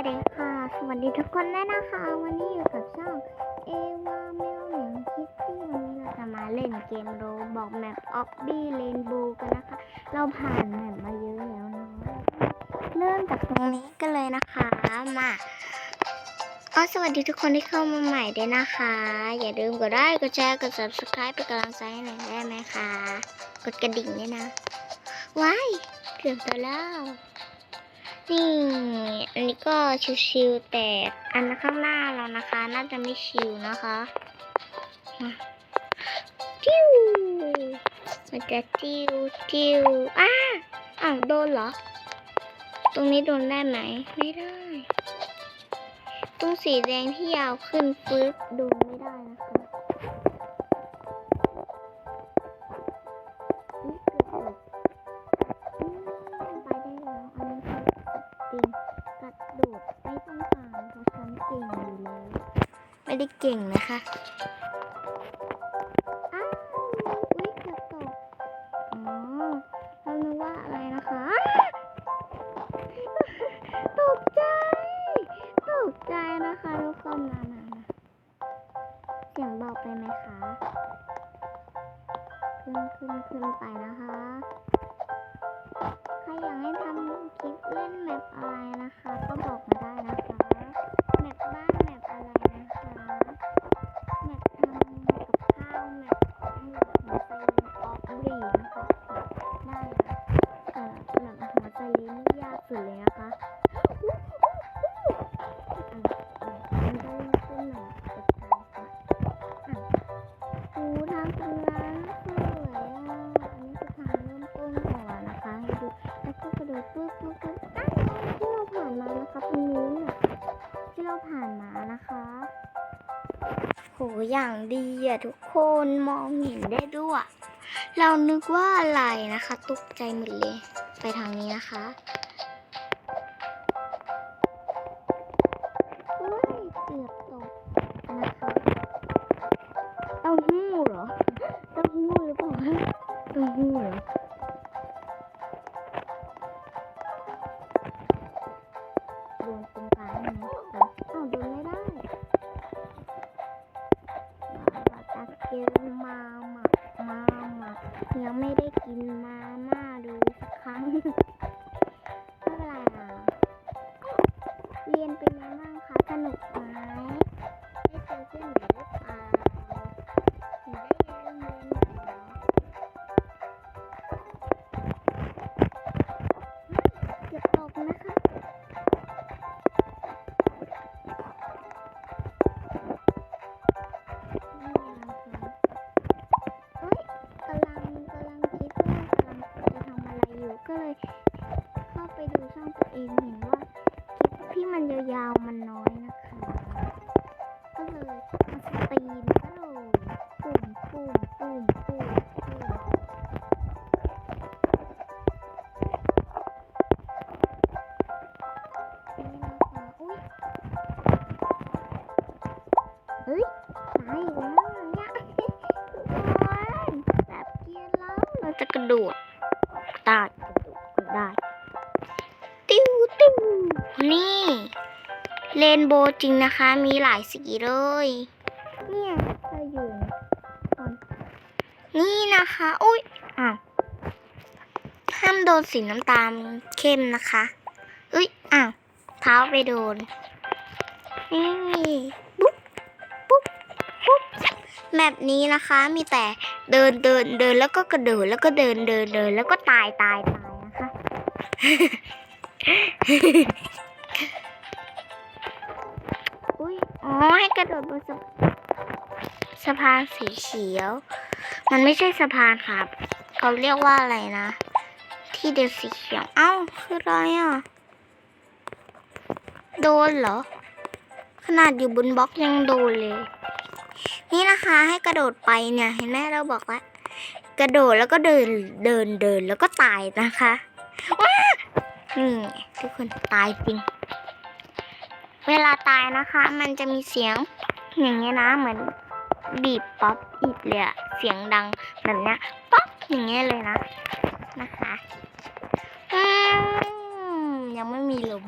วัสดีค่ะ สวัสดีทุกคนด้วยนะคะ วันนี้อยู่กับช่องเอวาแมวเหมียวคิตตี้วันนี้เราจะมาเล่นเกมโรบอกแมปออฟบี้เรนโบว์กันนะคะ เราผ่านแมปมาเยอะแล้วเนาะเริ่มจากตรงนี้กันเลยนะคะ มาอ๋อสวัสดีทุกคนที่เข้ามาใหม่ด้วยนะคะ อย่าลืมกดไลค์กดแชร์กด subscribe เป็นกำลังใจให้หน่อยได้ไหมคะ กดกระดิ่งด้วยนะ ว้ายเกือบตัวแล้วนี่ นนี้ก็ชิวๆแต่อันข้างหน้าเรานะคะ น่าจะไม่ชิวนะคะจิ้วมันจะจิ้วจิ้วอ้าอ้าวโดนเหรอ ตรงนี้โดนได้ไหม ไม่ได้ ตรงสีแดงที่ยาวขึ้นปึ๊บโดน โดดไม่ต้องผ่านเพราะฉันเก่งอยู่แล้วไม่ได้เก่งนะคะอ้าวอุ๊ยเกือบตกอ๋อเรานึกว่าอะไรนะคะตกใจตกใจนะคะทุกคนนะนะนะเสียงเบาไปไหมคะ ขึ้นขึ้นขึ้นไปนะคะใคร อยากให้ทำคลิปเล่นแมปอะไรนะคะ ก็บอก เราผ่านมานะคะโหอย่างดีอะทุกคนมองเห็นได้ด้วย เรานึกว่าอะไรนะคะ ตกใจหมดเลย ไปทางนี้นะคะ นตรงกลางไหมอ้าวโดนไม่ได้มาตะเกียบมาหมักมาหมักยังไม่ได้กินมา มันยามันน้อยนะคะ ก็เลยมาสตรีมก็เลยปุ่มปุ่มปุ่มปุ่ม เรนโบว์จริงนะคะ มีหลายสีเลย เนี่ยเราอยู่อนนี่นะคะ อุ้ยอ้าวห้ามโดนสีน้ำตาลเข้มนะคะ อุ้ยอ้าวเท้าไปโดน นี่บุ๊บปุ๊บแมปนี้นะคะ มีแต่เดินเดินเดินแล้วก็กระโดดแล้วก็เดินเดินเดินแล้วก็ตายตายตายนะคะ กระโดดบนสะสะพานสีเขียว มันไม่ใช่สะพานครับ เขาเรียกว่าอะไรนะ ที่เดินสีเขียว เอ้า คืออะไรอะ โดนเหรอ ขนาดอยู่บนบล็อกยังโดนเลย นี่นะคะให้กระโดดไปเนี่ย เห็นไหมเราบอกว่ากระโดดแล้วก็เดินเดินเดินแล้วก็ตายนะคะว้านี่ทุกคนตายจริง เวลาตายนะคะ มันจะมีเสียงอย่างเงี้ยนะเหมือนบีบป๊อปอีกเลยอะเสียงดังแบบเนี้ยป๊อปอย่างเงี้ยเลยนะนะคะอืมยังไม่มีลม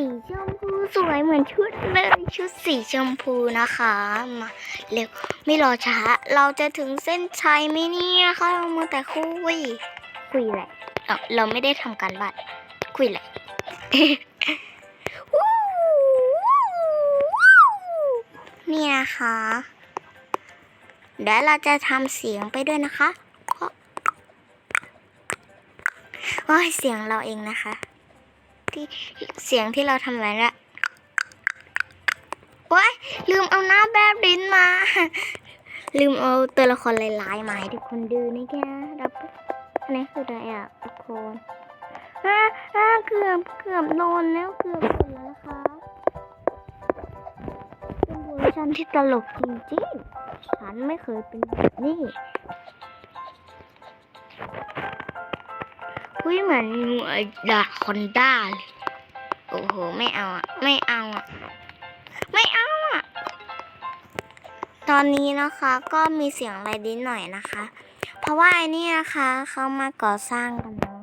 สีชมพูสวยเหมือนชุดเลยชุดสีชมพูนะคะมาเร็วไม่รอช้า เราจะถึงเส้นชัยไหมเนี่ยคะเรามัวแต่คุย คุยแหละเราเราไม่ได้ทำการบ้านคุยแหละวู้นี่นะคะ เดี๋ยวเราจะทำเสียงไปด้วยนะคะก็โอ้ยเสียงเราเองนะคะ ที่เสียงที่เราทำไว้ละว้ายลืมเอาหน้าแบบดินมา ลืมเอาตัวละครลายๆมาให้ทุกคนดูนี่แกรับอันนี้คืออะไรอะทุกคนอ่าอ่าเกือบเกือบโดนแล้วเกือบโดนแล้วนะคะเป็นเวอร์ชันที่ตลกจริงๆ ฉันไม่เคยเป็นแบบนี้ คุยเหมือนดาคอนด้าเลยโอ้โห ไม่เอาอะ ไม่เอาอะ ไม่เอาอะ ตอนนี้นะคะก็มีเสียงอะไรนิดหน่อยนะคะ เพราะว่าไอ้นี่นะคะเขามาก่อสร้างกันเนาะ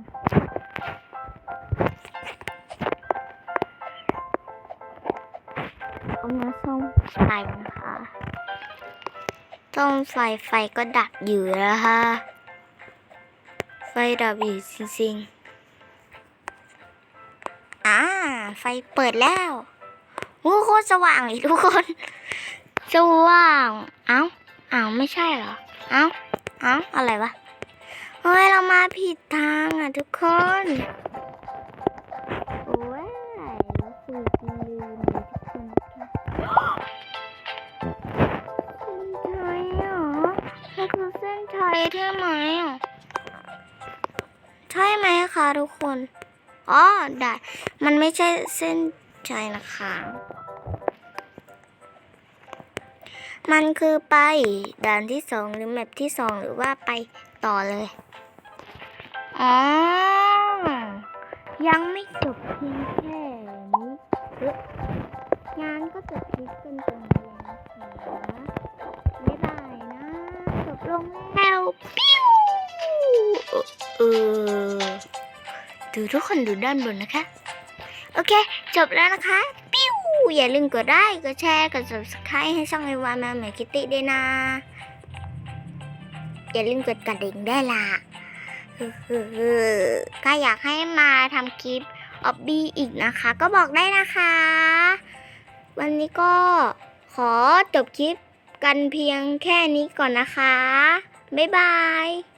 เอามาซ่อมไฟนะคะซ่อมไฟไฟก็ดับอยู่นะคะ ฟดับอยู่จริงๆ อ่า ไฟเปิดแล้วโอ้โคตรสว่างเลยทุกคน สว่าง เอ้าเอ้าไม่ใช่เหรอ เอ้าเอ้าอะไรวะ เฮ้ย เรามาผิดทางอะทุกคน โอ้ยเราคุยกันลืมทุกคนค่ะเส้นชัยเหรอมันคือเส้นชัยใช่ไหมอะ ช่ไหมคะทุกคน อ๋อ ได้ มันไม่ใช่เส้นชัยนะคะ มันคือไปด่านที่สองหรือแมปที่สองหรือว่าไปต่อเลย อ๋อ ยังไม่จบเพียงแค่นี้งานก็จบคลิปกันตรงนี้นะคะบ๊ายบายนะ จบลงแล้ว เออดูทุกคนดูด้านบนนะคะ โอเค จบแล้วนะคะ ปิ้ว อย่าลืมกดไลค์กดแชร์กด subscribe ให้ช่องไอวาแมวเหมคิตตี้ด้วยนะ อย่าลืมกดกระดิ่งได้ละก็อยากให้มาทำคลิปออบบี้อีกนะคะ ก็บอกได้นะคะ วันนี้ก็ขอจบคลิปกันเพียงแค่นี้ก่อนนะคะ บ๊ายบาย